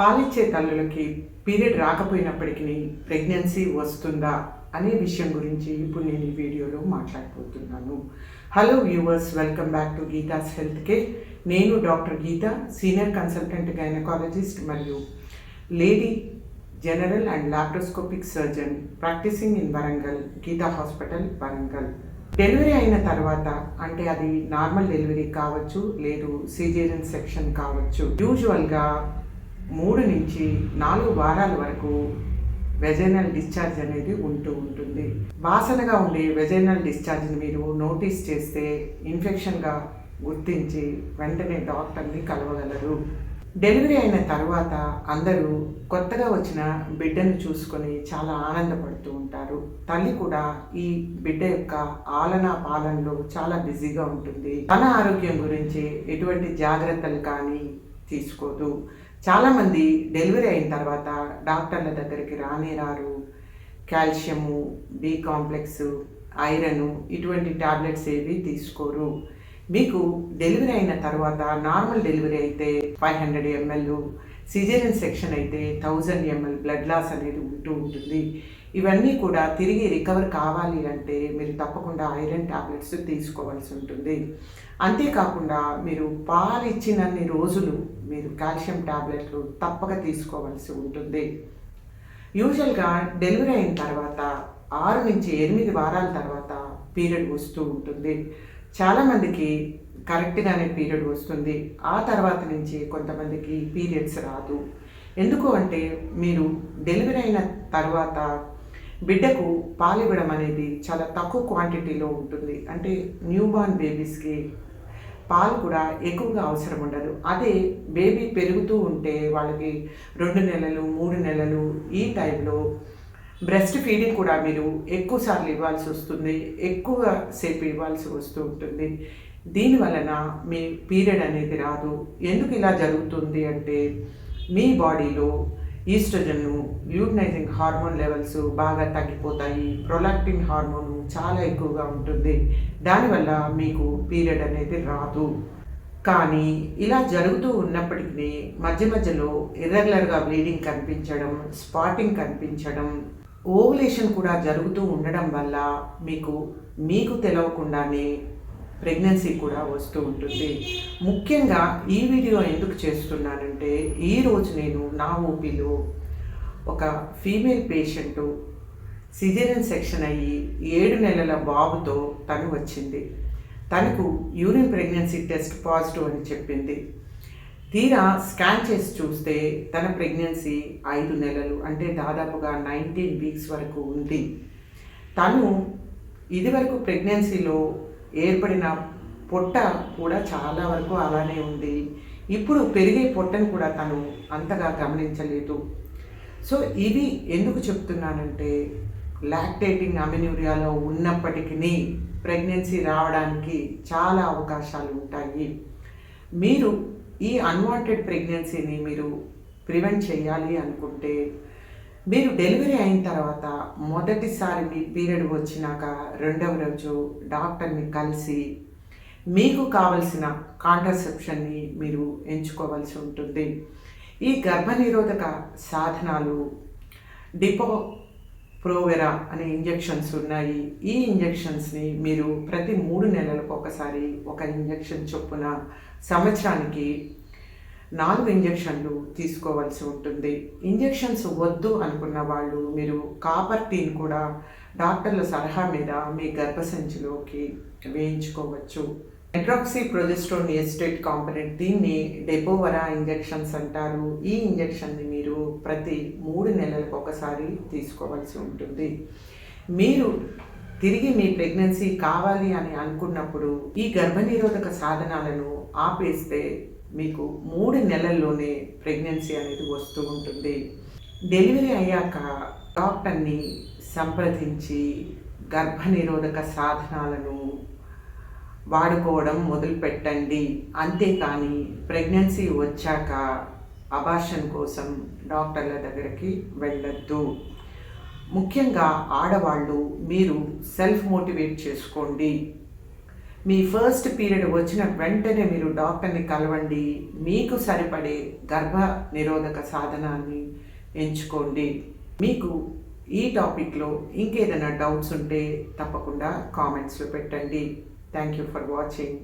పాలిచ్చే తల్లులకి period రాకపోయినప్పటికీ pregnancy వస్తుందా అనే విషయం గురించి ఇప్పుడు నేను ఈ వీడియోలో మాట్లాడబోతున్నాను. Hello viewers welcome back to Geetha's health care నేను doctor Geetha senior consultant gynaecologist మరియు lady general and laparoscopic surgeon practising in Warangal Geetha hospital Warangal. Delivery అయిన తర్వాత అంటే అది నార్మల్ డెలివరీ కావచ్చు లేదు సిజేరియన్ సెక్షన్ కావచ్చు యూజువల్గా మూడు నుంచి నాలుగు వారాల వరకు వెజైనల్ డిశ్చార్జ్ అనేది ఉంటూ ఉంటుంది. బాసనగా ఉండే వెజైనల్ డిశ్చార్జ్ని మీరు నోటీస్ చేస్తే ఇన్ఫెక్షన్గా గుర్తించి వెంటనే డాక్టర్ని కలవగలరు. డెలివరీ అయిన తర్వాత అందరూ కొత్తగా వచ్చిన బిడ్డను చూసుకొని చాలా ఆనందపడుతూ ఉంటారు. తల్లి కూడా ఈ బిడ్డ యొక్క ఆలన పాలనలో చాలా బిజీగా ఉంటుంది. తన ఆరోగ్యం గురించి ఎటువంటి జాగ్రత్తలు కానీ తీసుకోదు. చాలామంది డెలివరీ అయిన తర్వాత డాక్టర్ల దగ్గరికి రానే రారు. కాల్షియము బి కాంప్లెక్స్ ఐరన్ ఇటువంటి టాబ్లెట్స్ ఏవి తీసుకోరు. మీకు డెలివరీ అయిన తర్వాత నార్మల్ డెలివరీ అయితే five hundred ML caesarean section అయితే థౌజండ్ ఎంఎల్ బ్లడ్ లాస్ అనేది ఉంటూ ఉంటుంది. ఇవన్నీ కూడా తిరిగి రికవర్ కావాలి అంటే మీరు తప్పకుండా ఐరన్ టాబ్లెట్స్ తీసుకోవాల్సి ఉంటుంది. అంతేకాకుండా మీరు పాలు ఇచ్చినన్ని రోజులు మీరు కాల్షియం టాబ్లెట్లు తప్పక తీసుకోవాల్సి ఉంటుంది. యూజువల్గా డెలివరీ అయిన తర్వాత ఆరు నుంచి ఎనిమిది వారాల తర్వాత పీరియడ్ వస్తూ ఉంటుంది. చాలామందికి కరెక్ట్గానే పీరియడ్ వస్తుంది. ఆ తర్వాత నుంచి కొంతమందికి పీరియడ్స్ రాదు. ఎందుకు అంటే మీరు డెలివరీ అయిన తర్వాత బిడ్డకు పాలివ్వడం అనేది చాలా తక్కువ క్వాంటిటీలో ఉంటుంది. అంటే న్యూబార్న్ బేబీస్కి పాలు కూడా ఎక్కువగా అవసరం ఉండదు. అదే బేబీ పెరుగుతూ ఉంటే వాళ్ళకి రెండు నెలలు మూడు నెలలు ఈ టైంలో బ్రెస్ట్ ఫీడింగ్ కూడా మీరు ఎక్కువసార్లు ఇవ్వాల్సి వస్తుంది. ఎక్కువ సేపు ఇవ్వాల్సి వస్తూ ఉంటుంది. దీని వలన మీ పీరియడ్ అనేది రాదు. ఎందుకు ఇలా జరుగుతుంది అంటే మీ బాడీలో ఈస్ట్రోజన్ను ల్యూటనైజింగ్ హార్మోన్ లెవెల్స్ బాగా తగ్గిపోతాయి. ప్రొలాక్టిన్ హార్మోన్ చాలా ఎక్కువగా ఉంటుంది. దానివల్ల మీకు పీరియడ్ అనేది రాదు. కానీ ఇలా జరుగుతూ ఉన్నప్పటికీ మధ్య మధ్యలో ఇర్రెగ్యులర్గా బ్లీడింగ్ కనిపించడం స్పాటింగ్ కనిపించడం ఓవులేషన్ కూడా జరుగుతూ ఉండడం వల్ల మీకు మీకు తెలవకుండానే ప్రెగ్నెన్సీ కూడా వస్తూ ఉంటుంది. ముఖ్యంగా ఈ వీడియో ఎందుకు చేస్తున్నానంటే ఈరోజు నేను నా ఓపీలో ఒక ఫీమేల్ పేషెంటు సిజేరియన్ సెక్షన్ అయ్యి ఏడు నెలల బాబుతో తను వచ్చింది. తనకు యూరిన్ ప్రెగ్నెన్సీ టెస్ట్ పాజిటివ్ అని చెప్పింది. తీరా స్కాన్ చేసి చూస్తే తన ప్రెగ్నెన్సీ ఐదు నెలలు అంటే దాదాపుగా నైన్టీన్ వీక్స్ వరకు ఉంది. తను ఇదివరకు ప్రెగ్నెన్సీలో ఏర్పడిన పొట్ట కూడా చాలా వరకు అలానే ఉంది. ఇప్పుడు పెరిగే పొట్టను కూడా తను అంతగా గమనించలేదు. సో ఇది ఎందుకు చెప్తున్నానంటే లాక్టేటింగ్ అమెన్యూరియాలో ఉన్నప్పటికీ ప్రెగ్నెన్సీ రావడానికి చాలా అవకాశాలు ఉంటాయి. మీరు ఈ అన్వాంటెడ్ ప్రెగ్నెన్సీని మీరు ప్రివెంట్ చేయాలి అనుకుంటే మీరు డెలివరీ అయిన తర్వాత మొదటిసారి మీ పీరియడ్ వచ్చినాక రెండవ రోజు డాక్టర్ని కలిసి మీకు కావలసిన కాంట్రసెప్షన్ని మీరు ఎంచుకోవాల్సి ఉంటుంది. ఈ గర్భనిరోధక సాధనాలు డిపో ప్రోవెరా అనే ఇంజెక్షన్స్ ఉన్నాయి. ఈ ఇంజెక్షన్స్ని మీరు ప్రతి మూడు నెలలకు ఒకసారి ఒక ఇంజెక్షన్ చొప్పున సంవత్సరానికి నాలుగు ఇంజెక్షన్లు తీసుకోవాల్సి ఉంటుంది. ఇంజెక్షన్స్ వద్దు అనుకున్న వాళ్ళు మీరు కాపర్ టీన్ కూడా డాక్టర్ల సలహా మీద మీ గర్భసంచిలోకి వేయించుకోవచ్చు. మెట్రాక్సీ ప్రొజెస్ట్రోన్ ఎస్టేట్ కాంపనెంట్ దీన్ని డెపోవరా ఇంజెక్షన్స్ అంటారు. ఈ ఇంజెక్షన్ని మీరు ప్రతి మూడు నెలలకు ఒకసారి తీసుకోవాల్సి ఉంటుంది. మీరు తిరిగి మీ ప్రెగ్నెన్సీ కావాలి అని అనుకున్నప్పుడు ఈ గర్భనిరోధక సాధనాలను ఆపేస్తే మీకు మూడు నెలల్లోనే ప్రెగ్నెన్సీ అనేది వస్తూ ఉంటుంది. డెలివరీ అయ్యాక డాక్టర్ని సంప్రదించి గర్భనిరోధక సాధనాలను వాడుకోవడం మొదలుపెట్టండి. అంతేకాని ప్రెగ్నెన్సీ వచ్చాక అబార్షన్ కోసం డాక్టర్ల దగ్గరికి వెళ్ళొద్దు. ముఖ్యంగా ఆడవాళ్ళు మీరు సెల్ఫ్ మోటివేట్ చేసుకోండి. మీ ఫస్ట్ పీరియడ్ వచ్చిన వెంటనే మీరు డాక్టర్ని కలవండి. మీకు సరిపడే గర్భ నిరోధక సాధనాన్ని ఎంచుకోండి. మీకు ఈ టాపిక్లో ఇంకేదైనా డౌట్స్ ఉంటే తప్పకుండా కామెంట్స్లో పెట్టండి. Thank you for watching